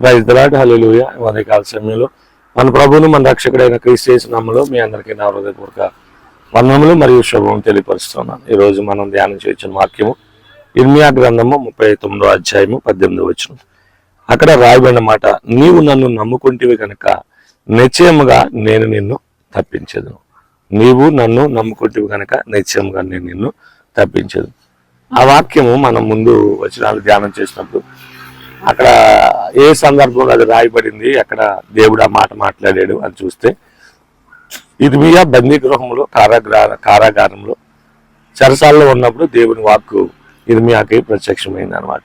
రైతులాడు హల్లెలూయా. ఉదయకాల సమయంలో. మన ప్రభువును మన రక్షకుడైన క్రీస్తు నామలో మీ అందరికీ నా హృదయపూర్వక వందనములు మరియు శుభం తెలియపరుస్తున్నాను. ఈరోజు మనం ధ్యానం చేయొచ్చిన వాక్యము ఇర్మియా గ్రంథము ముప్పై తొమ్మిదో అధ్యాయము పద్దెనిమిదో వచ్చిన అక్కడ రాయబడిన మాట నీవు నన్ను నమ్ముకుంటివి కనుక నిశ్చయముగా నేను నిన్ను తప్పించదు నీవు నన్ను నమ్ముకుంటివి కనుక నిశ్చయముగా నేను నిన్ను తప్పించదు ఆ వాక్యము మనం ముందు వచనాలు ధ్యానం చేసినప్పుడు అక్కడ ఏ సందర్భంలో అది రాయబడింది అక్కడ దేవుడు ఆ మాట మాట్లాడాడు అని చూస్తే ఇది బందీ గృహంలో కారాగ్ర కారాగారంలో చెరసాల్లో ఉన్నప్పుడు దేవుని వాక్కు ఇర్మియాకి ప్రత్యక్షమైంది అనమాట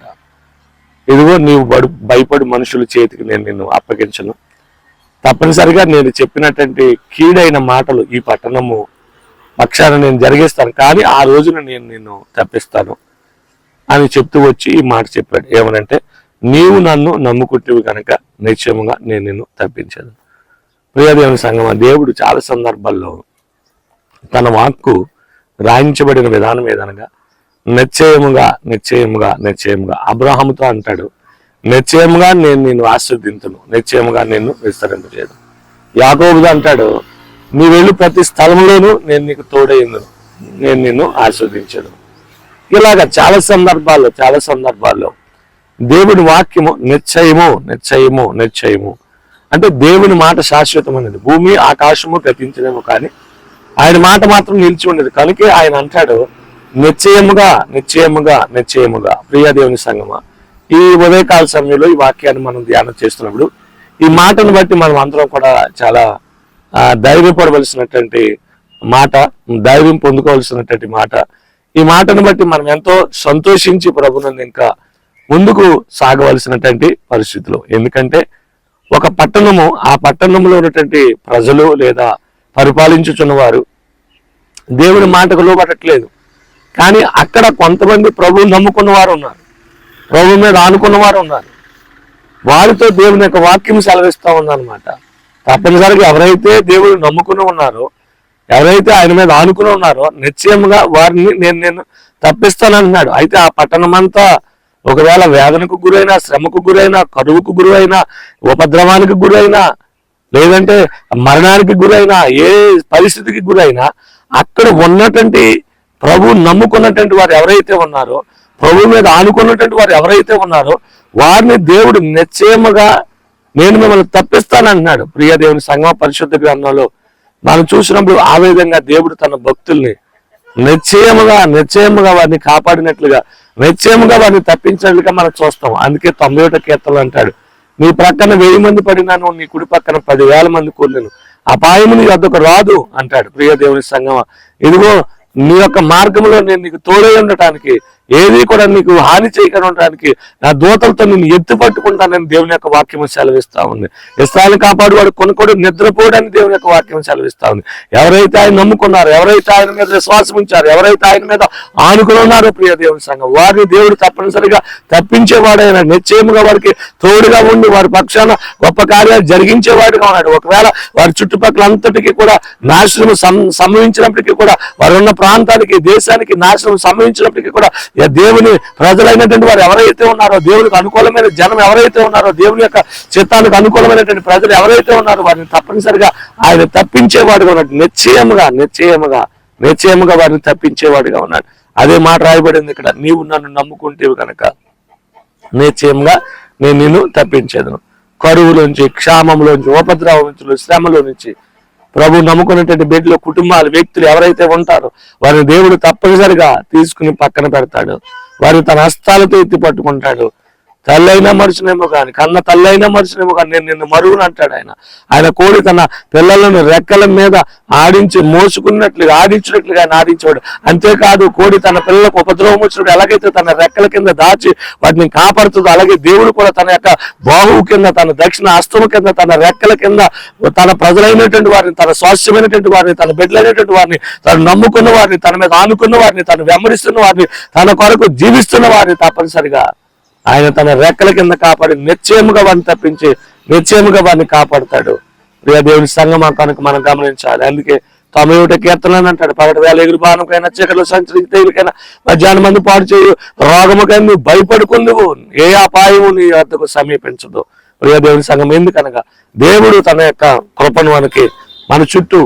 ఇదిగో నీవు బడు భయపడి మనుషుల చేతికి నేను నిన్ను అప్పగించను. తప్పనిసరిగా నేను చెప్పినటువంటి కీడైన మాటలు ఈ పట్టణము పక్షాన నేను జరిగిస్తాను కానీ ఆ రోజున నేను నిన్ను తప్పిస్తాను అని చెప్తూ వచ్చి ఈ మాట చెప్పాడు. ఏమనంటే నీవు నన్ను నమ్ముకుంటేవి కనుక నిశ్చయముగా నేను నిన్ను తప్పించాను. ప్రియదేవుని సంగమ దేవుడు చాలా సందర్భాల్లో తన వాక్కు రాయించబడిన విధానం ఏదనగా నిశ్చయముగా నిశ్చయముగా నిశ్చయముగా అబ్రహముతో అంటాడు నిశ్చయముగా నేను నిన్ను ఆశ్రదింతును నిశ్చయముగా నిన్ను విస్తరింపజేయను. యాకోబుతో అంటాడు నీ వెళ్ళు ప్రతి స్థలంలోనూ నేను నీకు తోడైందును నేను నిన్ను ఆస్వాదించను ఇలాగ చాలా సందర్భాల్లో చాలా సందర్భాల్లో దేవుని వాక్యము నిశ్చయము నిశ్చయము నిశ్చయము. అంటే దేవుని మాట శాశ్వతమైనది. భూమి ఆకాశము గతించలేము కానీ ఆయన మాట మాత్రం నిలిచి ఉండేది. కనుక ఆయన అంటాడు నిశ్చయముగా నిశ్చయముగా నిశ్చయముగా. ప్రియాదేవుని సంగమ ఈ ఉదయకాల సమయంలో ఈ వాక్యాన్ని మనం ధ్యానం చేస్తున్నప్పుడు ఈ మాటను బట్టి మనం అందరం కూడా చాలా ధైర్యపడవలసినటువంటి మాట ధైర్యం పొందుకోవాల్సినటువంటి మాట. ఈ మాటను బట్టి మనం ఎంతో సంతోషించి ప్రభునందు ఇంకా ముందుకు సాగవలసినటువంటి పరిస్థితులు. ఎందుకంటే ఒక పట్టణము ఆ పట్టణంలో ఉన్నటువంటి ప్రజలు లేదా పరిపాలించుచున్నవారు దేవుని మాటకు లోబడట్లేదు. కానీ అక్కడ కొంతమంది ప్రభువు నమ్ముకున్న వారు ఉన్నారు. ప్రభు మీద ఆనుకున్న వారు ఉన్నారు. వారితో దేవుని యొక్క వాక్యం సెలవిస్తూ ఉందన్నమాట. తప్పనిసరిగా ఎవరైతే దేవుడు నమ్ముకుని ఉన్నారో ఎవరైతే ఆయన మీద ఆనుకుని ఉన్నారో నిశ్చయంగా వారిని నేను నేను తప్పిస్తానంటున్నాడు అయితే ఆ పట్టణమంతా ఒకవేళ వేదనకు గురైనా శ్రమకు గురైనా కరువుకు గురైనా ఉపద్రవానికి గురైనా లేదంటే మరణానికి గురైనా ఏ పరిస్థితికి గురైనా అక్కడ ఉన్నటువంటి ప్రభు నమ్ముకున్నటువంటి వారు ఎవరైతే ఉన్నారో ప్రభు మీద ఆనుకున్నటువంటి వారు ఎవరైతే ఉన్నారో వారిని దేవుడు నిశ్చయముగా నేను మిమ్మల్ని తప్పిస్తానంటున్నాడు. ప్రియ దేవుని సంగమ పరిశుద్ధ గ్రంథంలో మనం చూసినప్పుడు ఆ విధంగా దేవుడు తన భక్తుల్ని నిశ్చయముగా నిశ్చయముగా వారిని కాపాడినట్లుగా నిశ్చయముగా వారిని తప్పించినట్లుగా మనం చూస్తాం. అందుకే తొంభై ఒకటో కీర్తనలు అంటాడు. నీ ప్రక్కన వెయ్యి మంది పడినాను నీ కుడి పక్కన పదివేల మంది కూలిను అపాయము నీ వద్దకు రాదు అంటాడు. ప్రియ దేవుని సంగమ ఇదిగో నీ యొక్క మార్గంలో నేను నీకు తోడై ఉండటానికి ఏది కూడా నీకు హాని చేయకుండా ఉండడానికి నా దూతలతో నేను ఎత్తి పట్టుకుంటానని దేవుని యొక్క వాక్యం సెలవిస్తా ఉంది. ఇస్రాయల్ కాపాడువాడు కొనుకోడు నిద్రపోడని దేవుని యొక్క వాక్యం సెలవిస్తా ఉంది. ఎవరైతే ఆయన నమ్ముకున్నారు ఎవరైతే ఆయన మీద విశ్వాసం ఉంచారు ఎవరైతే ఆయన మీద ఆనుకుని ఉన్నారో ప్రియ దేవుని సంఘం వారిని దేవుడు తప్పనిసరిగా తప్పించేవాడైన నిశ్చయముగా వారికి తోడుగా ఉండి వారి పక్షాన గొప్ప కార్యాలు జరిగించేవాడుగా ఉన్నాడు. ఒకవేళ వారి చుట్టుపక్కల అంతటికీ కూడా నాశనం సం- సంభవించినప్పటికీ కూడా వారు ఉన్న ప్రాంతానికి దేశానికి నాశనం సంభవించినప్పటికీ కూడా దేవుని ప్రజలైనటువంటి వారు ఎవరైతే ఉన్నారో దేవునికి అనుకూలమైన జనం ఎవరైతే ఉన్నారో దేవుని యొక్క చిత్తానికి అనుకూలమైనటువంటి ప్రజలు ఎవరైతే ఉన్నారో వారిని తప్పనిసరిగా ఆయన తప్పించేవాడుగా ఉన్నాడు. నిశ్చయముగా నిశ్చయముగా నిశ్చయముగా వారిని తప్పించేవాడుగా ఉన్నాడు. అదే మాట రాయబడింది ఇక్కడ నీవు నన్ను నమ్ముకుంటేవి కనుక నిశ్చయంగా నేను నిన్ను తప్పించేదను. కరువులోంచి క్షామంలోంచి ఉపద్రవం నుంచి శ్రమలో నుంచి ప్రభు నమ్ముకున్నటువంటి బిడ్డలు కుటుంబాలు వ్యక్తులు ఎవరైతే ఉంటారో వారిని దేవుడు తప్పనిసరిగా తీసుకుని పక్కన పెడతాడు. వారిని తన హస్తాలతో ఎత్తి పట్టుకుంటాడు. తల్లైనా మరుచునేమో కానీ కన్న తల్లైనా మరుచునేమో కానీ నేను నిన్ను మరుగును అంటాడు ఆయన. ఆయన కోడి తన పిల్లలను రెక్కల మీద ఆడించి మోసుకున్నట్లుగా ఆడించినట్లుగా ఆయన ఆడించేవాడు. అంతేకాదు కోడి తన పిల్లలకు ఉపద్రవం వచ్చినప్పుడు ఎలాగైతే తన రెక్కల కింద దాచి వాటిని కాపాడుతుందో అలాగే దేవుడు కూడా తన యొక్క బాహువు కింద తన దక్షిణ హస్తము కింద తన రెక్కల కింద తన ప్రజలైనటువంటి వారిని తన స్వాస్థ్యమైనటువంటి వారిని తన బిడ్డలైనటువంటి వారిని తను నమ్ముకున్న వారిని తన మీద ఆనుకున్న వారిని తను వెంబడిస్తున్న వారిని తన కొరకు జీవిస్తున్న వారిని తప్పనిసరిగా. ఆయన తన రెక్కల కింద కాపాడి నిశ్చయముగా వారిని తప్పించి నిశ్చయముగా వారిని కాపాడుతాడు. ప్రియ దేవుని సంగమా కనుక మనం గమనించాలి. అందుకే తొంభై ఒకటి కీర్తనలు అంటాడు. పగటి వేల ఎగురు బాణకైనా చీకట్లో సంచరించి తేలికైనా మధ్యాహ్నం మంది పాడు చేయు రోగముకైనా నువ్వు భయపడుకుందువు. ఏ అపాయము నీ వద్దకు సమీపించదు. ప్రియ దేవుని సంఘం ఎందుకనగా దేవుడు తన యొక్క కృపను మనకి మన చుట్టూ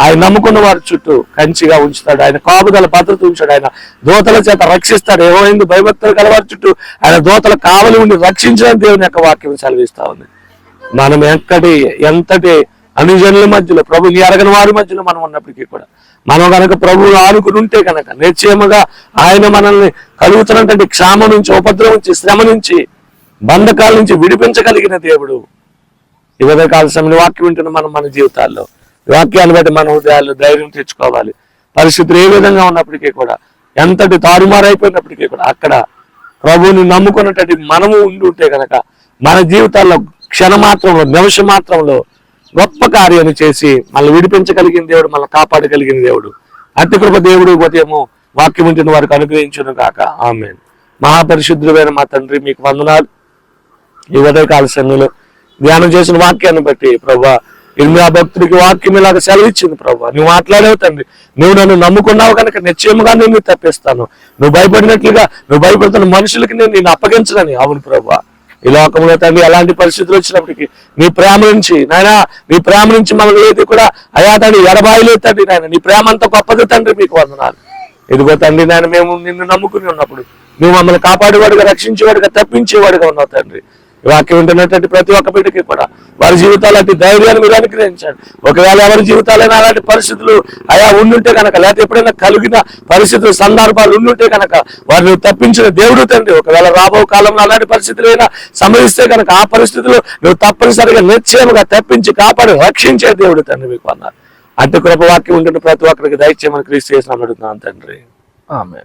ఆయన నమ్ముకున్న వారి చుట్టూ కంచిగా ఉంచుతాడు. ఆయన కాపుదల భద్రత ఉంచాడు ఆయన దోతల చేత రక్షిస్తాడు. ఏమైంది? భయభక్తులు కలవారి చుట్టూ ఆయన దోతల కావలి ఉండి రక్షించడం దేవుని యొక్క వాక్యం సెలవిస్తా ఉంది. మనం ఎక్కడి ఎంతటి అనుజనుల మధ్యలో ప్రభుని ఎరగని వారి మధ్యలో మనం ఉన్నప్పటికీ కూడా మనం కనుక ప్రభువు ఆనుకుని ఉంటే కనుక నిశ్చయముగా ఆయన మనల్ని కలుగుతున్నటువంటి క్షామ నుంచి ఉపద్రవం నుంచి శ్రమ నుంచి బంధకాల నుంచి విడిపించగలిగిన దేవుడు. ఈ ఉదయకాల సమయంలో వాక్యం వింటున్న మనం మన జీవితాల్లో. వాక్యాలు వాక్యాన్ని బట్టి మన హృదయాలు ధైర్యం తెచ్చుకోవాలి. పరిస్థితులు ఏ విధంగా ఉన్నప్పటికీ కూడా ఎంతటి తారుమారైపోయినప్పటికీ కూడా అక్కడ ప్రభువుని నమ్ముకున్నటువంటి మనము ఉండి ఉంటే కనుక మన జీవితాల్లో క్షణ మాత్రంలో నిమిష మాత్రంలో గొప్ప కార్యాన్ని చేసి మనల్ని విడిపించగలిగిన దేవుడు మనల్ని కాపాడగలిగిన దేవుడు. అతి కృప దేవుడు ఉదయము వాక్యం ఉంటున్న వారికి అనుగ్రహించును కాక ఆమె మహాపరిశుద్ధుడైన మా తండ్రి మీకు వందనాలు. ఈ ఉదయకాల సమయంలో ధ్యానం చేసిన వాక్యాన్ని బట్టి ప్రభా ఇర్మియా ఆ భక్తుడికి వాక్యం ఇలాగ సెలవిచ్చింది ప్రభు. నువ్వు మాట్లాడేవు తండ్రి. నువ్వు నన్ను నమ్ముకున్నావు కనుక నిశ్చయముగా నేను తప్పిస్తాను. నువ్వు భయపడినట్లుగా నువ్వు భయపడుతున్న మనుషులకి నేను నేను అప్పగించనని. అవును ప్రభు. ఈ లోకంలో తండ్రి ఎలాంటి పరిస్థితులు వచ్చినప్పటికీ నీ ప్రేమ నుంచి నాయన నీ ప్రేమ నుంచి మనకు ఏది కూడా అయా తండ్రి ఎడబాయిలే తండ్రి నాయన. నీ ప్రేమ అంత గొప్పది తండ్రి మీకు వందనాలు. ఇదిగో తండ్రి నాయన మేము నిన్ను నమ్ముకుని ఉన్నప్పుడు నువ్వు మమ్మల్ని కాపాడేవాడుగా రక్షించేవాడుగా తప్పించేవాడుగా ఉన్నావు తండ్రి. వాక్యం వింటున్నటువంటి ప్రతి ఒక్క బిడ్డకి కూడా వారి జీవితాలు అటు ధైర్యాన్ని మీరు అనుగ్రహించండి. ఒకవేళ ఎవరి జీవితాలైనా అలాంటి పరిస్థితులు అయా ఉండుంటే కనుక లేకపోతే ఎప్పుడైనా కలిగిన పరిస్థితులు సందర్భాలు ఉండుంటే కనుక వారిని తప్పించిన దేవుడు తండ్రి. ఒకవేళ రాబో కాలంలో అలాంటి పరిస్థితులు అయినా సంభవిస్తే కనుక ఆ పరిస్థితులు నువ్వు తప్పనిసరిగా నిశ్చయముగా తప్పించి కాపాడి రక్షించే దేవుడు తండ్రి మీకు అన్నారు. అటు కృప వాక్యం ఉంటుంటే ప్రతి ఒక్కరికి దయచేయమని క్రీస్తు చేసిన అడుగుతున్నాను తండ్రి. ఆమె